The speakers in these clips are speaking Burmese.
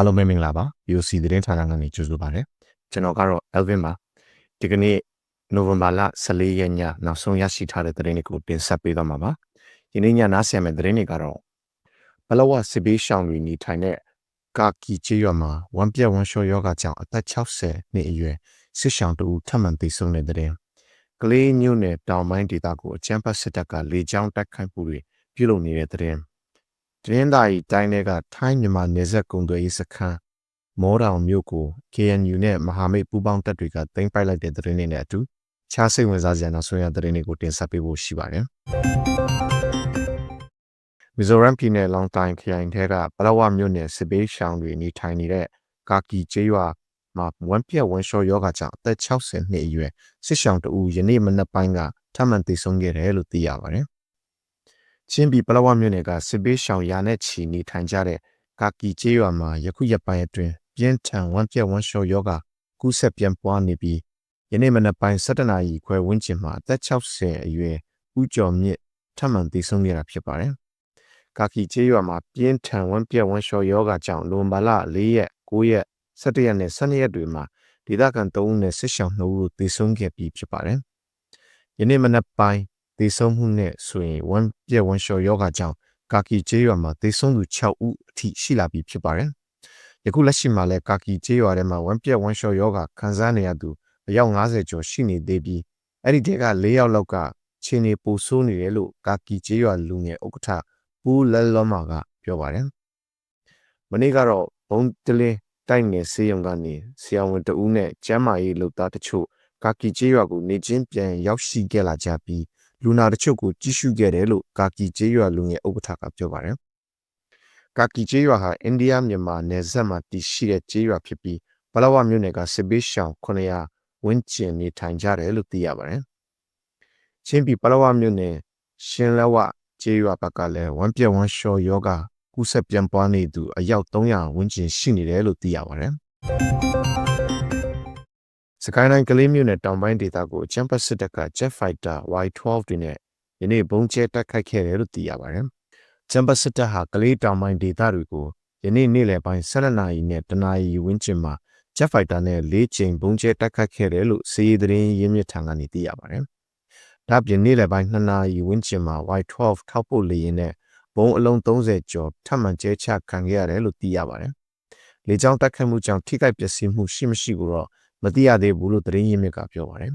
အားလုံးပဲမင်္ဂလာပါ BOC သတင်းဌာနကနေကြိုဆိုပါရစေကျွန်တော်ကတော့ Elvin ပါဒီကနေ့နိုဝင်ဘာလ14ရက်ညနောက်ဆုံးရရှိထားတဲ့သတင်းတွေကိုတင်ဆက်ပေးသွားမှာပါဒီနေ့ညနားဆင်မယ့်သတင်းတွေကတော့ဘလဝစစ်ဘေးရှောင်တွေနေထိုင်တဲ့ကာကီချေးရွာမှာဝမ်ပြက်ဝမ်ရှော့ယောဂကြောင့်အသက်60နှစ်အရွယ်စစ်ရှောင်တူထပ်မံသေဆုံးတဲ့သတင်းကလေးညို့နဲ့တောင်ပိုင်းဒေသကိုအကြမ်းဖက်စစ်တပ်ကလေကြောင်းတိုက်ခိုက်မှုတွေပြုလုပ်နေတဲ့သတင်း တရင်သာရီတိုင်းတွေကထိုင်းမြန်မာနယ်စပ်ကုံသွယ်ရေးစခန်းမောတောင်မြို့ကို KNU နဲ့မဟာမိတ်ပူးပေါင်းတပ်တွေကသိမ်းပိုက်လိုက်တဲ့သတင်းတွေနဲ့အတူခြားစိတ်ဝင်စားစရာနောက်ဆုံးရသတင်းတွေကိုတင်ဆက်ပေးဖို့ရှိပါတယ်။မီဇိုရမ်ပြည်နယ်လောင်တိုင်းခရိုင်ထဲကပလဝမြို့နယ်စစ်ဘေးရှောင်တွေနေထိုင်နေတဲ့ကာကီကျေးရွာမှာဝမ်ပြက်ဝမ်ရှော့ယောဂကြောင့်အသက်60နှစ်အရွယ်စစ်ရှောင်တဦးယနေ့မနက်ပိုင်းကထပ်မံသေဆုံးခဲ့တယ်လို့သိရပါတယ်။ ချင်းပြည်ပလောဝမြို့နယ်ကစစ်ပေးရှောင်ရာနဲ့ချီနေထိုင်ကြတဲ့ကာကီကျေးရွာမှာယခုရက်ပိုင်းအတွင်းပြင်းထန်ဝမ်းပြက်ဝမ်းလျှော်ယောဂကူးဆက်ပြန်ပွားနေပြီးယနေ့မနက်ပိုင်း7နာရီခွဲဝန်းကျင်မှာအသက်60အရွယ်ဦးကျော်မြင့်ထပ်မံသေဆုံးခဲ့တာဖြစ်ပါတယ်။ကာကီကျေးရွာမှာပြင်းထန်ဝမ်းပြက်ဝမ်းလျှော်ယောဂကြောင့်လွန်ပါလ4ရက်9ရက်17ရက်နဲ့12ရက်တွေမှာဒေသခံ3ဦးနဲ့ဆစ်ရှောင်2ဦးသေဆုံးခဲ့ပြီးဖြစ်ပါတယ်။ယနေ့မနက်ပိုင်း သေဆုံးမှုနဲ့ဆိုရင်ဝမ်ပြက်ဝမ်လျှော်ယောဂကြောင့်ကာကီကျေးရွာမှာသေဆုံးသူ6ဦးအထိရှိလာပြီဖြစ်ပါတယ်။ယခုလက်ရှိမှာလည်းကာကီကျေးရွာထဲမှာဝမ်ပြက်ဝမ်လျှော်ယောဂခံစားနေရသူအယောက်90ကျော်ရှိနေသေးပြီးအဲ့ဒီတဲက၄ယောက်လောက်ကခြေနေပူဆိုးနေတယ်လို့ကာကီကျေးရွာလူငယ်ဥက္ကဋ္ဌပူလဲလောမာကပြောပါတယ်။မနေ့ကတော့ဘုံတလင်းတိုက်ငယ်ဆေးရုံကနေဆရာဝန်တဦးနဲ့ကျမ်းမာရေးလုပ်သားတချို့ကာကီကျေးရွာကိုနေချင်းပြန်ရောက်ရှိခဲ့လာကြပြီး လူနာတချို့ကိုကြည့်ရှုခဲ့တယ်လို့ကာကီကျေးရွာလူငယ်ဥက္ကဋ္ဌကပြောပါတယ်။ကာကီကျေးရွာဟာအိန္ဒိယမြန်မာနယ်စပ်မှာတည်ရှိတဲ့ကျေးရွာဖြစ်ပြီးပလောဝမြို့နယ်ကစစ်ဘေးရှောင်900ဝန်းကျင်နေထိုင်ကြတယ်လို့သိရပါတယ်။ချင်းပြည်ပလောဝမြို့နယ်ရှင်လဝကျေးရွာဘက်ကလည်းဝမ်ပြက်ဝမ်ရှော်ယောဂကူးဆက်ပြန်ပွားနေသူအယောက်300ဝန်းကျင်ရှိနေတယ်လို့သိရပါတယ်။ စကိုင်းတိုင်းကလေးမြို့နယ်တောင်ပိုင်းဒေသကိုချမ်ပတ်စစ်တပ်က Jet Fighter Y12 တွေနဲ့ယနေ့ဘုံကျဲတိုက်ခိုက်ခဲ့တယ်လို့သိရပါတယ်။ချမ်ပတ်စစ်တပ်ဟာကလေးတောင်ပိုင်းဒေသတွေကိုယနေ့နေ့လယ်ပိုင်း12နာရီနဲ့တနာရီဝန်းကျင်မှာ Jet Fighter နဲ့၄ချိန်ဘုံကျဲတိုက်ခိုက်ခဲ့တယ်လို့စီးရီးသတင်းရင်းမြစ်ထံကနေသိရပါတယ်။ဒါပြင်နေ့လယ်ပိုင်း2နာရီဝန်းကျင်မှာ Y12 ထောက်ပို့လေယာဉ်နဲ့ဘုံအလုံး30ကျော်ထပ်မံကျဲချခံခဲ့ရတယ်လို့သိရပါတယ်။လေကြောင်းတိုက်ခိုက်မှုကြောင့်ထိခိုက်ပျက်စီးမှုရှိမရှိကိုတော့ မသိရသေးဘူးလို့သတင်းရင်းမြစ်ကပြောပါတယ်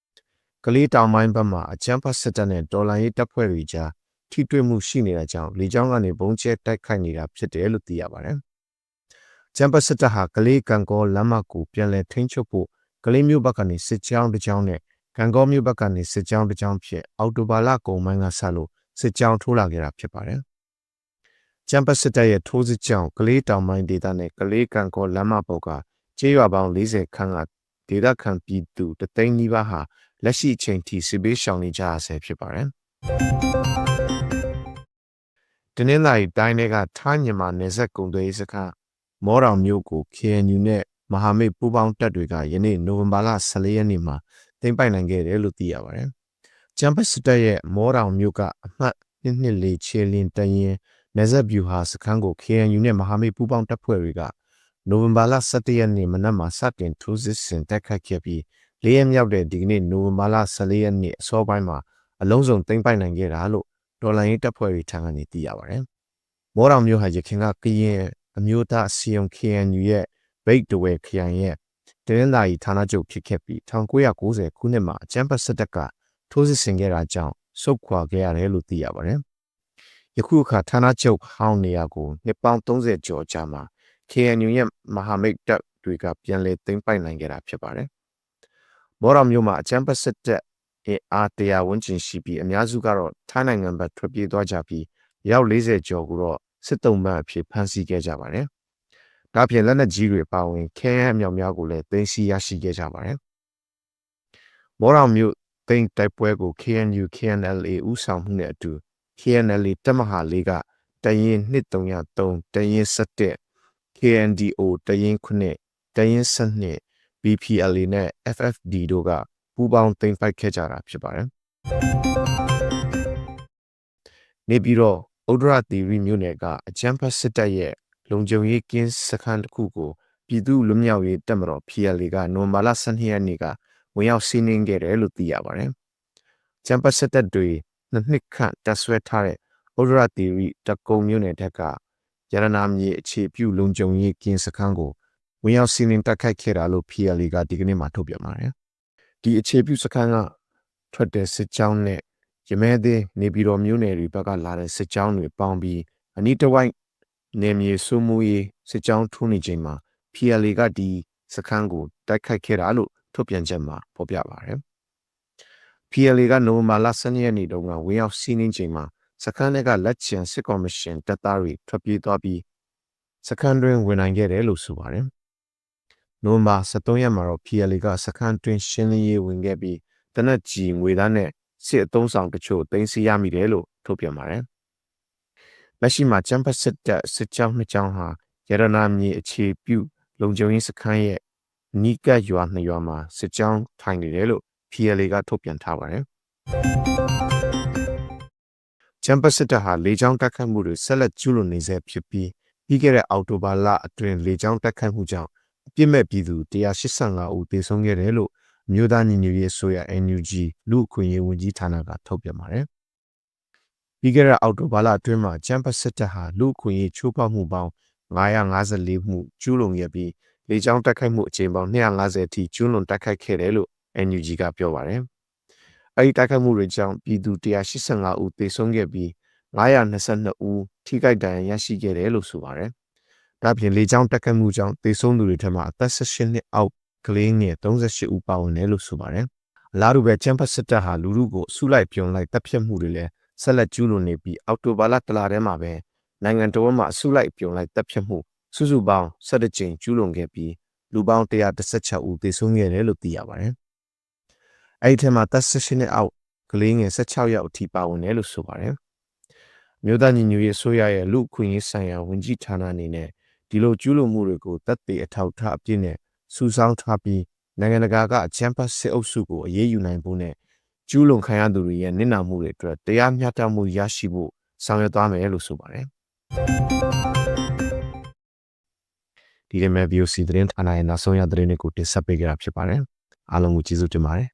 ။ကလေးတောင်ပိုင်းဘက်မှာအချမ်းဖတ်စစ်တပ်နဲ့တော်လန်ရေးတပ်ဖွဲ့တွေကြားထိတွေ့မှုရှိနေတာကြောင့်လေကြောင်းကနေဘုံကျဲတိုက်ခိုက်နေတာဖြစ်တယ်လို့သိရပါတယ်။ချမ်းဖတ်စစ်တပ်ဟာကလေးကံကောလမ်းမကိုပြန်လည်ထိန်းချုပ်ဖို့ကလေးမျိုးဘက်ကနေစစ်ကြောင်းတစ်ကြောင်းနဲ့ကံကောမျိုးဘက်ကနေစစ်ကြောင်းတစ်ကြောင်းဖြစ်အော်တိုဘာလကုံပိုင်းကဆက်လို့စစ်ကြောင်းထိုးလာခဲ့တာဖြစ်ပါတယ်။ကျမ်ပတ်စစ်တပ်ရဲ့ထိုးစစ်ကြောင့်ကလေးတောင်ပိုင်းဒေသနဲ့ကလေးကံကောလမ်းမပေါ်က ကျေးရွာပေါင်း40ခန်းကဒေသခံပြည်သူတသိန်းနီးပါးဟာလက်ရှိအချိန်ထိစစ်ဘေးရှောင်နေကြရဆဲဖြစ်ပါတယ်။တနင်္လာရီတိုင်းတွေကထိုင်းမြန်မာနယ်စပ်ကုံသွေးစခန်းမော်တော်မြို့ကို KNU နဲ့မဟာမိတ်ပူးပေါင်းတပ်တွေကယနေ့နိုဝင်ဘာလ14ရက်နေ့မှာတင်ပိုင်နိုင်ခဲ့တယ်လို့သိရပါတယ်။ကျမ်ပတ်စတက်ရဲ့မော်တော်မြို့ကအမှတ်124ချေလင်းတရင်နယ်စပ်ဗျူဟာစခန်းကို KNU နဲ့မဟာမိတ်ပူးပေါင်းတပ်ဖွဲ့တွေက နိုဝင်ဘာလ17ရက်နေ့မနက်မှာစတင်ထိုးစစ်ဆင်တိုက်ခတ်ခဲ့ပြီး၄ရက်မြောက်တဲ့ဒီကနေ့နိုဝင်ဘာလ14ရက်နေ့အစောပိုင်းမှာအလုံးစုံသိမ်းပိုက်နိုင်ခဲ့တာလို့ဒေါ်လာရင်းတပ်ဖွဲ့တွေထံကနေသိရပါတယ်။မော်တော်မျိုးဟာရခင်ကကရင်အမျိုးသားစီယုံ KNU ရဲ့ဘိတ်တဝဲခရိုင်ရဲ့တရင်လာရီဌာနချုပ်ဖြစ်ခဲ့ပြီး1990ခုနှစ်မှာအချမ်းပတ်စစ်တပ်ကထိုးစစ်ဆင်ခဲ့တာကြောင့်စုတ်ခွာခဲ့ရတယ်လို့သိရပါတယ်။ယခုအခါဌာနချုပ်ဟောင်းနေရာကိုနှစ်ပေါင်း30ကျော်ကြာမှာ KNU ရဲ့မဟာမိတ်တပ်တွေကပြန်လည်သိမ်းပိုက်နိုင်ခဲ့တာဖြစ်ပါတယ်။မော်ရမျိုးမှာအချမ်းပတ်စစ်တပ်အင်အားတရာဝန်းကျင်ရှိပြီးအများစုကတော့ထိုင်းနိုင်ငံဘက်ထွက်ပြေးသွားကြပြီးရောက်40ကျော်ကိုတော့စစ်တုံးဘက်အဖြစ်ဖမ်းဆီးခဲ့ကြပါတယ်။ဒါပြင်လက်နက်ကြီးတွေပါဝင်ခဲဟမ်းမြောက်များကိုလည်းသိမ်းဆည်းရရှိခဲ့ကြပါတယ်။မော်ရမျိုးသိမ်းတိုက်ပွဲကို KNU KNLA ဥဆောင်မှုနဲ့အတူ KNLA တပ်မဟာလေးကတရင်2303တရင်17 KNDO တရင်ခုနှစ်တရင်စနစ် BPLA နဲ့ FFD တို့ကပူးပေါင်းသိမ်းပိုက်ခဲ့ကြတာဖြစ်ပါတယ်။နေပြီးတော့ဥဒရတီရီမြို့နယ်ကအချမ်းဖတ်စစ်တပ်ရဲ့လုံခြုံရေးကင်းစခန်းတစ်ခုကိုပြည်သူ့လူမျိုးရေးတပ်မတော် PLA ကနိုဝင်ဘာလ12ရက်နေ့ကဝင်ရောက်စီးနင်းခဲ့တယ်လို့သိရပါတယ်။ကျမ်းပတ်စစ်တပ်တွေနှစ်နှစ်ခန့်တပ်ဆွဲထားတဲ့ဩဒရတီရီတကုံမြို့နယ်ထက်က ရတနာမြေအခြေပြုလုံခြုံရေးကင်းစခန်းကိုဝင်ရောက်စီးနင်းတိုက်ခိုက်ခဲ့တာလို့ PLA ကဒီကနေ့မှထုတ်ပြန်ပါတယ်။ဒီအခြေပြုစခန်းကထွက်တဲ့စစ်ကြောင်းနဲ့ရမဲသေးနေပြည်တော်မြို့နယ်တွေဘက်ကလာတဲ့စစ်ကြောင်းတွေပေါင်းပြီးအနီးတစ်ဝိုက်နေမြေစိုးမိုးရေးစစ်ကြောင်းထိုးနေချိန်မှာ PLA ကဒီစခန်းကိုတိုက်ခိုက်ခဲ့တာလို့ထုတ်ပြန်ချက်မှာဖော်ပြပါတယ်။ PLA ကနိုဝင်ဘာလ12ရက်နေ့တုန်းကဝင်ရောက်စီးနင်းချိန်မှာ စခန်းထဲကလက်ချင်စစ်ကော်မရှင်တပ်သားတွေထွက်ပြေးသွားပြီးစခန်းတွင်ဝင်နိုင်ခဲ့တယ်လို့ဆိုပါတယ်။နိုဝင်ဘာ23ရက်မှာတော့ PLA ကစခန်းတွင်ရှင်းလင်းရေးဝင်ခဲ့ပြီးတနက်ကြီးငွေသားနဲ့စစ်အုံဆောင်တချို့တင်စီရမိတယ်လို့ထုတ်ပြန်ပါတယ်။လက်ရှိမှာချမ်ပတ်စစ်တပ်စစ်ကြောင်းနှစ်ကြောင်းဟာရတနာမြေအခြေပြုလုံခြုံရေးစခန်းရဲ့နီးကပ်ရွာနှစ်ရွာမှာစစ်ကြောင်းထိုင်နေတယ်လို့ PLA ကထုတ်ပြန်ထားပါတယ်။ ချမ်ပတ်စစ်တပ်ဟာလေကြောင်းတိုက်ခတ်မှုတွေဆက်လက်ကျူးလွန်နေဆဲဖြစ်ပြီးပြီးခဲ့တဲ့အောက်တိုဘာလအတွင်းလေကြောင်းတိုက်ခတ်မှုကြောင့်အပြစ်မဲ့ပြည်သူ185ဦးသေဆုံးခဲ့တယ်လို့မြို့သားညီညွတ်ရေးဆိုရ NUG လူအခွင့်အရေးဝန်ကြီးဌာနကထုတ်ပြန်ပါတယ်။ပြီးခဲ့တဲ့အောက်တိုဘာလအတွင်းမှာချမ်ပတ်စစ်တပ်ဟာလူအခွင့်အရေးချိုးဖောက်မှုပေါင်း954မှုကျူးလွန်ခဲ့ပြီးလေကြောင်းတိုက်ခိုက်မှုအကြိမ်ပေါင်း250အထိကျူးလွန်တိုက်ခိုက်ခဲ့တယ်လို့ NUG ကပြောပါတယ်။ အဲဒီတိုက်ခိုက်မှုတွေကြောင့်ပြည်သူ185ဦးသေဆုံးခဲ့ပြီး922ဦးထိခိုက်ဒဏ်ရာရရှိခဲ့တယ်လို့ဆိုပါတယ်။ဒါပြင်လေကြောင်းတိုက်ခိုက်မှုကြောင့်သေဆုံးသူတွေထက်မှအသက်18နှစ်အောက်ကလေးငယ်38ဦးပါဝင်တယ်လို့ဆိုပါတယ်။အလားတူပဲချမ်ပတ်စစ်တပ်ဟာလူလူကိုဆုလိုက်ပြုံလိုက်တပ်ဖြတ်မှုတွေလည်းဆက်လက်ကျူးလွန်နေပြီးအောက်တိုဘာလတလထဲမှာပဲနိုင်ငံတော်မှာအဆုလိုက်ပြုံလိုက်တပ်ဖြတ်မှုစုစုပေါင်း17ကြိမ်ကျူးလွန်ခဲ့ပြီးလူပေါင်း116ဦးသေဆုံးခဲ့တယ်လို့သိရပါတယ်။ အဲဒီထဲမှာသက်18နှစ်အောက်ကလေးငယ်16ယောက်အထိပါဝင်တယ်လို့ဆိုပါတယ်။မြို့သားညီညွတ်ရေးဆိုရရဲ့လူခွင့်ရေးဆိုင်ရာဝန်ကြီးဌာနအနေနဲ့ဒီလိုကျူးလွန်မှုတွေကိုတပ်သေးအထောက်ထားအပြည့်နဲ့စူးစောင်းထားပြီးနိုင်ငံတကာကအချမ်းဖတ်စစ်အုပ်စုကိုအရေးယူနိုင်ဖို့နဲ့ကျူးလွန်ခံရသူတွေရဲ့နစ်နာမှုတွေအတွက်တရားမျှတမှုရရှိဖို့ဆောင်ရွက်သွားမယ်လို့ဆိုပါတယ်ဒီနေ့မဲ့ VOC သတင်းဌာနရဲ့နောက်ဆုံးရသတင်းတွေကိုတင်ဆက်ပေးကြတာဖြစ်ပါတယ်အားလုံးကိုကျေးဇူးတင်ပါတယ်